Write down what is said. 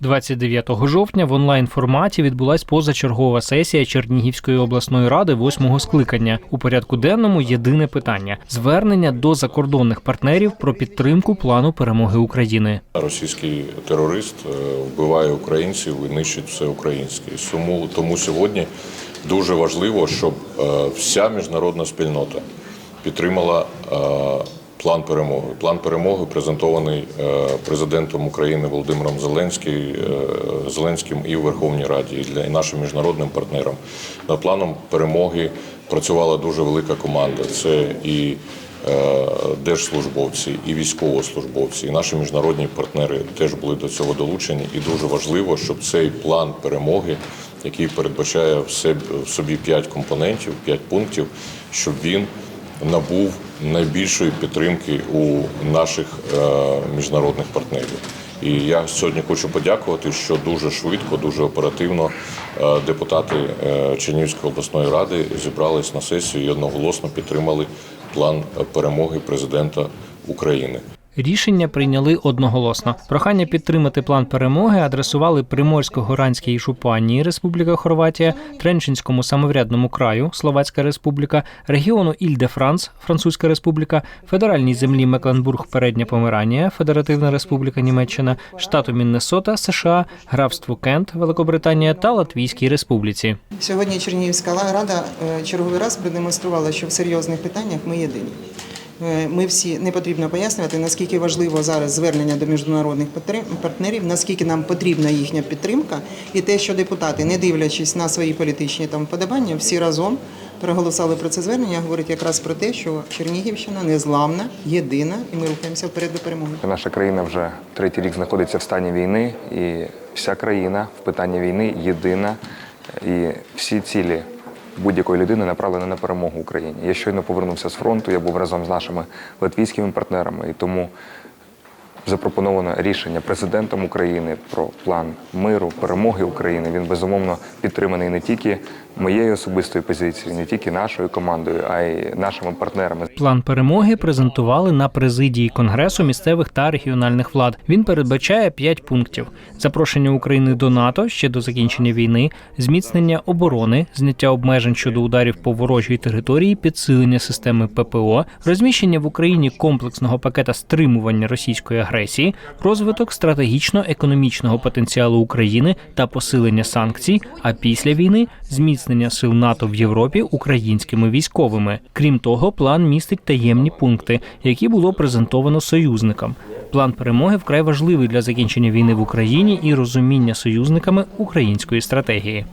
29 жовтня в онлайн форматі відбулась позачергова сесія Чернігівської обласної ради восьмого скликання. У порядку денному єдине питання звернення до закордонних партнерів про підтримку плану перемоги України. Російський терорист е, вбиває українців і нищить все українське. Тому, тому сьогодні дуже важливо, щоб е, вся міжнародна спільнота підтримала е, план перемоги. План перемоги презентований е, президентом України Володимиром Зеленським, е, Зеленським і в Верховній Раді, і для і нашим міжнародним партнерам. Над планом перемоги працювала дуже велика команда. Це і е, держслужбовці, і військовослужбовці, і наші міжнародні партнери теж були до цього долучені. І дуже важливо, щоб цей план перемоги, який передбачає в собі п'ять компонентів, п'ять пунктів, щоб він набув найбільшої підтримки у наших е, міжнародних партнерів. І я сьогодні хочу подякувати, що дуже швидко, дуже оперативно е, депутати е, Чернігівської обласної ради зібрались на сесію і одноголосно підтримали план перемоги президента України. Рішення прийняли одноголосно. Прохання підтримати план перемоги адресували Приморсько-Горанській Жупанії Республіка Хорватія, Тренчинському самоврядному краю Словацька Республіка, регіону Іль-де-Франс Французька Республіка, федеральній землі Мекленбург Передня Померанія, Федеративна Республіка Німеччина, штату Міннесота, США, графству Кент, Великобританія та Латвійській Республіці. Сьогодні Чернігівська рада е, черговий раз продемонструвала, що в серйозних питаннях ми єдині. Е, Ми всі не потрібно пояснювати, наскільки важливо зараз звернення до міжнародних партнерів, наскільки нам потрібна їхня підтримка, і те, що депутати, не дивлячись на свої політичні там вподобання, всі разом проголосували про це звернення, говорить якраз про те, що Чернігівщина незламна, єдина, і ми рухаємося вперед до перемоги. Наша країна вже третій рік знаходиться в стані війни, і вся країна в питанні війни єдина, і всі цілі будь-якої людини направлене на перемогу Україні. Я щойно повернувся з фронту, я був разом з нашими латвійськими партнерами, і тому запропоновано рішення президентом України про план миру, перемоги України. Він безумовно підтриманий не тільки моєю особистою позицією, не тільки нашою командою, а й нашими партнерами. План перемоги презентували на президії Конгресу місцевих та регіональних влад. Він передбачає п'ять пунктів: запрошення України до НАТО ще до закінчення війни, зміцнення оборони, зняття обмежень щодо ударів по ворожій території, підсилення системи ППО, розміщення в Україні комплексного пакета стримування російської агресії, розвиток стратегічно-економічного потенціалу України та посилення санкцій. А після війни зміцнення сил НАТО в Європі українськими військовими. Крім того, план містить таємні пункти, які було презентовано союзникам. План перемоги вкрай важливий для закінчення війни в Україні і розуміння союзниками української стратегії.